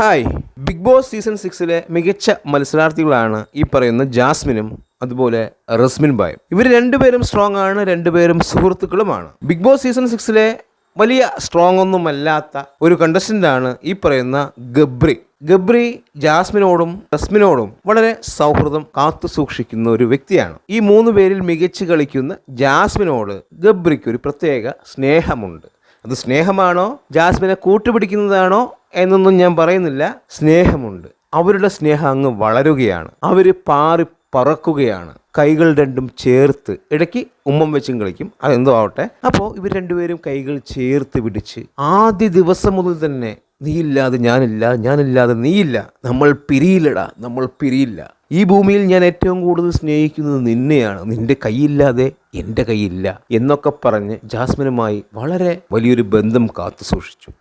Hi big Boss season സിക്സിലെ മികച്ച മത്സരാർത്ഥികളാണ് ഈ പറയുന്ന ജാസ്മിനും അതുപോലെ റസ്മിൻ ബായും ഇവർ രണ്ടുപേരും സ്ട്രോങ് ആണ് രണ്ടുപേരും സുഹൃത്തുക്കളുമാണ്. ബിഗ് ബോസ് സീസൺ സിക്സിലെ വലിയ സ്ട്രോങ് ഒന്നുമല്ലാത്ത ഒരു കണ്ടസ്റ്റന്റാണ് ഈ പറയുന്ന ഗബ്രി. ഗബ്രി ജാസ്മിനോടും റസ്മിനോടും വളരെ സൗഹൃദം കാത്തു സൂക്ഷിക്കുന്ന ഒരു വ്യക്തിയാണ്. ഈ മൂന്ന് പേരിൽ മികച്ച് കളിക്കുന്ന ജാസ്മിനോട് ഗബ്രിക്ക് ഒരു പ്രത്യേക സ്നേഹമുണ്ട്. അത് സ്നേഹമാണോ ജാസ്മിനെ കൂട്ടുപിടിക്കുന്നതാണോ എന്നൊന്നും ഞാൻ പറയുന്നില്ല. സ്നേഹമുണ്ട്. അവരുടെ സ്നേഹം അങ്ങ് വളരുകയാണ്. അവർ പാറി പറക്കുകയാണ്. കൈകൾ രണ്ടും ചേർത്ത് ഇടയ്ക്ക് ഉമ്മം വെച്ചും കളിക്കും. അതെന്തോ ആവട്ടെ. അപ്പോൾ ഇവർ രണ്ടുപേരും കൈകൾ ചേർത്ത് പിടിച്ച് ആദ്യ ദിവസം മുതൽ തന്നെ നീയില്ലാതെ ഞാനില്ല ഞാനില്ലാതെ നീയില്ല. നമ്മൾ പിരിയില്ലടാ നമ്മൾ പിരിയില്ല. ഈ ഭൂമിയിൽ ഞാൻ ഏറ്റവും കൂടുതൽ സ്നേഹിക്കുന്നത് നിന്നെയാണ്. നിന്റെ കൈയില്ലാതെ എന്റെ കയ്യില്ല എന്നൊക്കെ പറഞ്ഞ് ജാസ്മിനുമായി വളരെ വലിയൊരു ബന്ധം കാത്തു സൂക്ഷിച്ചു.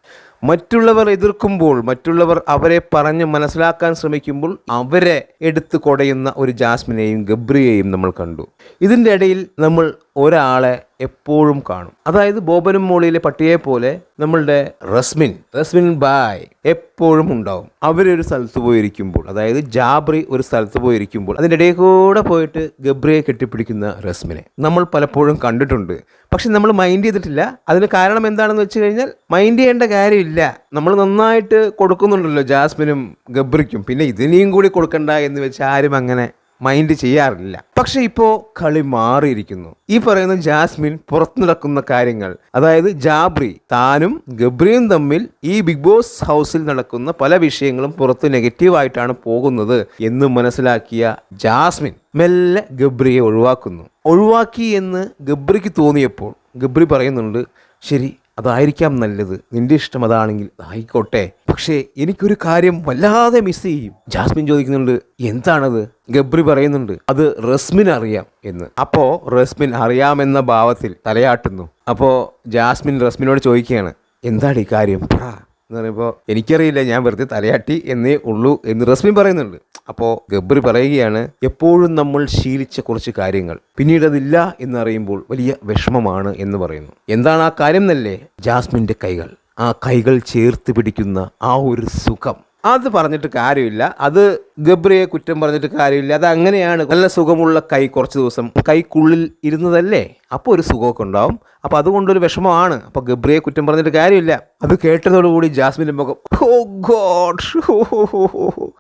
മറ്റുള്ളവർ എതിർക്കുമ്പോൾ മറ്റുള്ളവർ അവരെ പറഞ്ഞ് മനസ്സിലാക്കാൻ ശ്രമിക്കുമ്പോൾ അവരെ എടുത്തു കൊടയുന്ന ഒരു ജാസ്മിനെയും ഗബ്രിയെയും നമ്മൾ കണ്ടു. ഇതിന്റെ ഇടയിൽ നമ്മൾ ഒരാളെ എപ്പോഴും കാണും. അതായത് ബോബനും മോളിയിലെ പട്ടിയെ പോലെ നമ്മളുടെ റസ്മിൻ റസ്മിൻ ബായ് എപ്പോഴും ഉണ്ടാവും. അവരൊരു സ്ഥലത്ത് പോയിരിക്കുമ്പോൾ അതായത് ജാബ്രി ഒരു സ്ഥലത്ത് പോയിരിക്കുമ്പോൾ അതിന്റെ ഇടയിൽ കൂടെ പോയിട്ട് ഗബ്രിയെ കെട്ടിപ്പിടിക്കുന്ന റസ്മിനെ. നമ്മൾ പലപ്പോഴും കണ്ടിട്ടുണ്ട്. പക്ഷെ നമ്മൾ മൈൻഡ് ചെയ്തിട്ടില്ല. അതിന് കാരണം എന്താണെന്ന് വെച്ച് കഴിഞ്ഞാൽ മൈൻഡ് ചെയ്യേണ്ട കാര്യമില്ല. നമ്മൾ നന്നായിട്ട് കൊടുക്കുന്നുണ്ടല്ലോ ജാസ്മിനും ഗബ്രിക്കും. പിന്നെ ഇതിനെയും കൂടി കൊടുക്കണ്ട എന്ന് വെച്ച് ആരും അങ്ങനെ മൈൻഡ് ചെയ്യാറില്ല. പക്ഷെ ഇപ്പോ കളി മാറിയിരിക്കുന്നു. ഈ പറയുന്ന ജാസ്മിൻ പുറത്തു നടക്കുന്ന കാര്യങ്ങൾ അതായത് ജാബ്രി താനും ഗബ്രിയും തമ്മിൽ ഈ ബിഗ് ബോസ് ഹൗസിൽ നടക്കുന്ന പല വിഷയങ്ങളും പുറത്ത് നെഗറ്റീവായിട്ടാണ് പോകുന്നത് എന്ന് മനസ്സിലാക്കിയ ജാസ്മിൻ മെല്ലെ ഗബ്രിയെ ഒഴിവാക്കുന്നു. ഒഴിവാക്കി എന്ന് ഗബ്രിക്ക് തോന്നിയപ്പോൾ ഗബ്രി പറയുന്നുണ്ട് ശരി അതായിരിക്കാം നല്ലത്. നിന്റെ ഇഷ്ടം അതാണെങ്കിൽ ആയിക്കോട്ടെ. പക്ഷേ എനിക്കൊരു കാര്യം വല്ലാതെ മിസ് ചെയ്യും. ജാസ്മിൻ ചോദിക്കുന്നുണ്ട് എന്താണത്? ഗബ്രി പറയുന്നുണ്ട് അത് റസ്മിൻ അറിയാം എന്ന്. അപ്പോ റസ്മിൻ അറിയാമെന്ന ഭാവത്തിൽ തലയാട്ടുന്നു. അപ്പോ ജാസ്മിൻ റസ്മിനോട് ചോദിക്കുകയാണ് എന്താണ് ഈ കാര്യം? പറ. എന്ന് പറയുമ്പോൾ എനിക്കറിയില്ല ഞാൻ വെറുതെ തലയാട്ടി എന്നേ ഉള്ളൂ എന്ന് റസ്മി പറയുന്നുണ്ട്. അപ്പോൾ ഗബ്ബർ പറയുകയാണ് എപ്പോഴും നമ്മൾ ശീലിച്ച കുറച്ച് കാര്യങ്ങൾ പിന്നീട് അതില്ല എന്നറിയുമ്പോൾ വലിയ വിഷമമാണ് എന്ന് പറയുന്നു. എന്താണ് ആ കാര്യം എന്നല്ലേ? ജാസ്മിന്റെ കൈകൾ ആ കൈകൾ ചേർത്ത് പിടിക്കുന്ന ആ ഒരു സുഖം. അത് പറഞ്ഞിട്ട് കാര്യമില്ല. അത് ഗബ്രിയെ കുറ്റം പറഞ്ഞിട്ട് കാര്യമില്ല. അത് അങ്ങനെയാണ്. നല്ല സുഖമുള്ള കൈ കുറച്ച് ദിവസം കൈക്കുള്ളിൽ ഇരുന്നതല്ലേ? അപ്പോൾ ഒരു സുഖമൊക്കെ ഉണ്ടാവും. അപ്പോൾ അതുകൊണ്ടൊരു വിഷമമാണ്. അപ്പോൾ ഗബ്രിയെ കുറ്റം പറഞ്ഞിട്ട് കാര്യമില്ല. അത് കേട്ടതോടുകൂടി ജാസ്മിന്റെ മുഖം ഓ ഗോഡ്!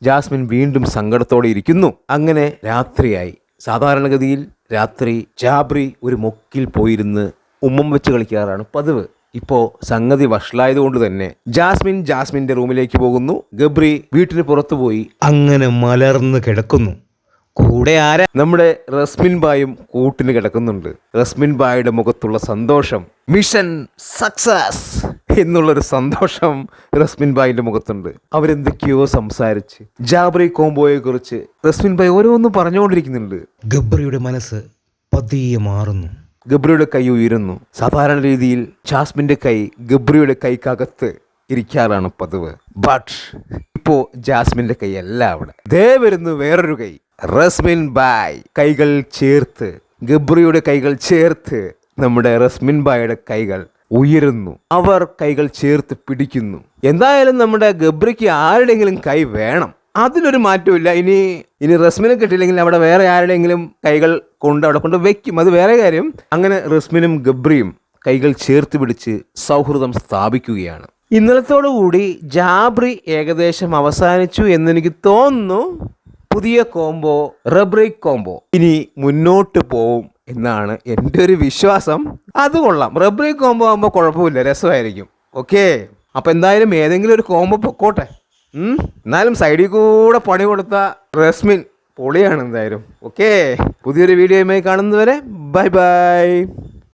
ജാസ്മിൻ വീണ്ടും സങ്കടത്തോടെ ഇരിക്കുന്നു. അങ്ങനെ രാത്രിയായി. സാധാരണഗതിയിൽ രാത്രി ജാബ്രി ഒരു മൊക്കിൽ പോയിരുന്ന് ഉമ്മം വെച്ച് കളിക്കാറാണ് പതിവ്. ഇപ്പോ സംഗതി വഷളായതുകൊണ്ട് തന്നെ ജാസ്മിൻ ജാസ്മിന്റെ റൂമിലേക്ക് പോകുന്നു. ഗബ്രി വീട്ടിന് പുറത്തു പോയി. അങ്ങനെ മലർന്ന് കിടക്കുന്നു. കൂടെ ആരാ? നമ്മുടെ റസ്മിൻ ബായും കൂട്ടിന് കിടക്കുന്നുണ്ട്. റസ്മിൻ ബായുടെ മുഖത്തുള്ള സന്തോഷം മിഷൻ സക്സസ് എന്നുള്ളൊരു സന്തോഷം റസ്മിൻ ബായിന്റെ മുഖത്തുണ്ട്. അവരെന്തൊക്കെയോ സംസാരിച്ച് ജാബ്രി കോംബോയെ കുറിച്ച് റസ്മിൻ ബായ് ഓരോന്നും പറഞ്ഞുകൊണ്ടിരിക്കുന്നുണ്ട്. ഗബ്രിയുടെ മനസ്സ് പതിയെ മാറുന്നു. ഗബ്രിയുടെ കൈ ഉയരുന്നു. സാധാരണ രീതിയിൽ ജാസ്മിന്റെ കൈ ഗബ്രിയുടെ കൈക്കകത്ത് ഇരിക്കാറാണ് പതിവ്. ബട്ട് ഇപ്പോ ജാസ്മിന്റെ കൈ അല്ല അവിടെ. ദേ വരുന്നു വേറൊരു കൈ. റസ്മിൻ ബായ്. കൈകൾ ചേർത്ത് ഗബ്രിയുടെ കൈകൾ ചേർത്ത് നമ്മുടെ റസ്മിൻ ബായുടെ കൈകൾ ഉയരുന്നു. അവർ കൈകൾ ചേർത്ത് പിടിക്കുന്നു. എന്തായാലും നമ്മുടെ ഗബ്രിക്ക് ആരുടെയെങ്കിലും കൈ വേണം. അതിലൊരു മാറ്റമില്ല ഇനി ഇനി റസ്മിനെ കിട്ടിയില്ലെങ്കിൽ അവിടെ വേറെ ആരുടെയെങ്കിലും കൈകൾ കൊണ്ട് അവിടെ കൊണ്ട് വെക്കും. അത് വേറെ കാര്യം. അങ്ങനെ റസ്മിനും ഗബ്രിയും കൈകൾ ചേർത്ത് പിടിച്ച് സൗഹൃദം സ്ഥാപിക്കുകയാണ്. ഇന്നലത്തോടുകൂടി ജാബ്രി ഏകദേശം അവസാനിച്ചു എന്നെനിക്ക് തോന്നുന്നു. പുതിയ കോംബോ റബ്രിക് കോംബോ ഇനി മുന്നോട്ട് പോവും എന്നാണ് എന്റെ ഒരു വിശ്വാസം. അത് കൊള്ളാം. റബ്രിക് കോംബോ ആകുമ്പോൾ കുഴപ്പമില്ല. രസമായിരിക്കും. ഓക്കേ. അപ്പോൾ എന്തായാലും ഏതെങ്കിലും ഒരു കോംബോ പൊക്കോട്ടെ. എന്നാലും സൈഡിൽ കൂടെ പണി കൊടുത്ത റസ്മിൻ പൊളിയാണ് എന്തായാലും. ഓക്കേ പുതിയൊരു വീഡിയോയുമായി കാണുന്നതുവരെ ബൈ ബൈ.